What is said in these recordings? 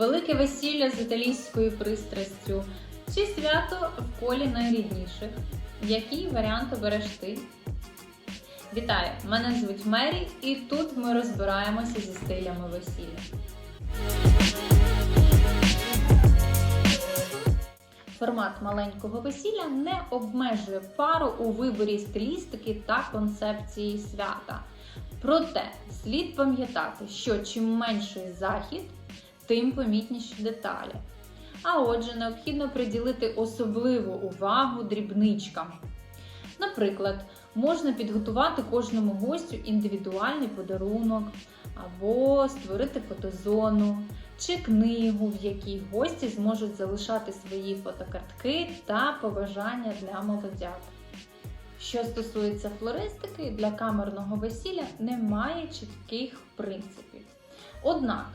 велике весілля з італійською пристрастю чи свято в колі найрідніших. Який варіант обереш ти? Вітаю! Мене звуть Мері, і тут ми розбираємося зі стилями весілля. Формат маленького весілля не обмежує пару у виборі стилістики та концепції свята. Проте слід пам'ятати, що чим менший захід, тим помітніші деталі. А отже, необхідно приділити особливу увагу дрібничкам. Наприклад, можна підготувати кожному гостю індивідуальний подарунок, або створити фотозону чи книгу, в якій гості зможуть залишати свої фотокартки та побажання для молодят. Що стосується флористики, для камерного весілля немає чітких принципів. Однак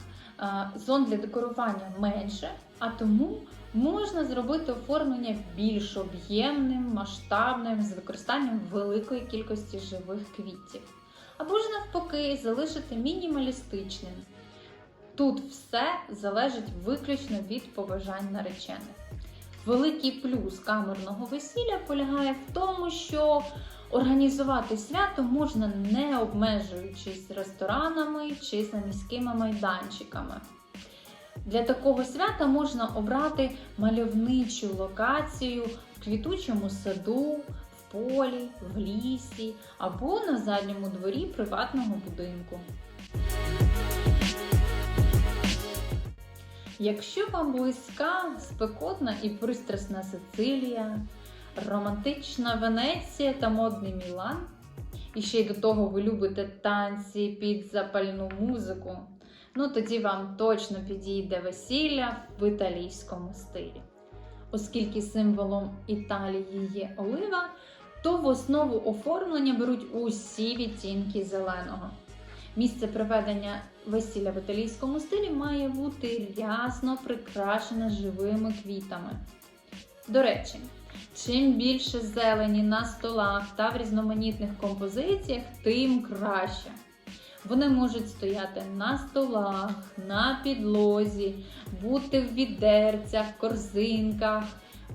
зон для декорування менше, а тому можна зробити оформлення більш об'ємним, масштабним з використанням великої кількості живих квітів. Або ж навпаки, залишити мінімалістичним. Тут все залежить виключно від побажань наречених. Великий плюс камерного весілля полягає в тому, що організувати свято можна не обмежуючись ресторанами чи заміськими майданчиками. Для такого свята можна обрати мальовничу локацію в квітучому саду, в полі, в лісі або на задньому дворі приватного будинку. Якщо вам близька спекотна і пристрасна Сицилія, романтична Венеція та модний Мілан, і ще й до того ви любите танці під запальну музику, ну тоді вам точно підійде весілля в італійському стилі. Оскільки символом Італії є олива, то в основу оформлення беруть усі відтінки зеленого. Місце проведення весілля в італійському стилі має бути рясно прикрашене живими квітами. До речі, чим більше зелені на столах та в різноманітних композиціях, тим краще. Вони можуть стояти на столах, на підлозі, бути в відерцях, корзинках,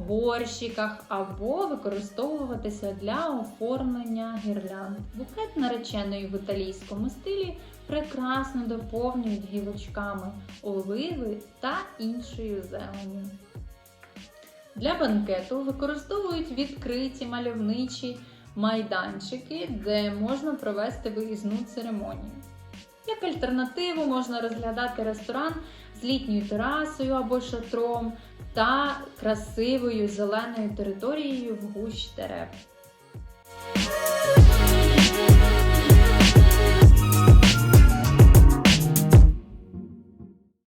горщиках або використовуватися для оформлення гірлянд. Букет нареченої в італійському стилі прекрасно доповнюють гілочками оливи та іншою зеленю. Для банкету використовують відкриті мальовничі майданчики, де можна провести виїзну церемонію. Як альтернативу можна розглядати ресторан з літньою терасою або шатром та красивою зеленою територією в гущ дерев.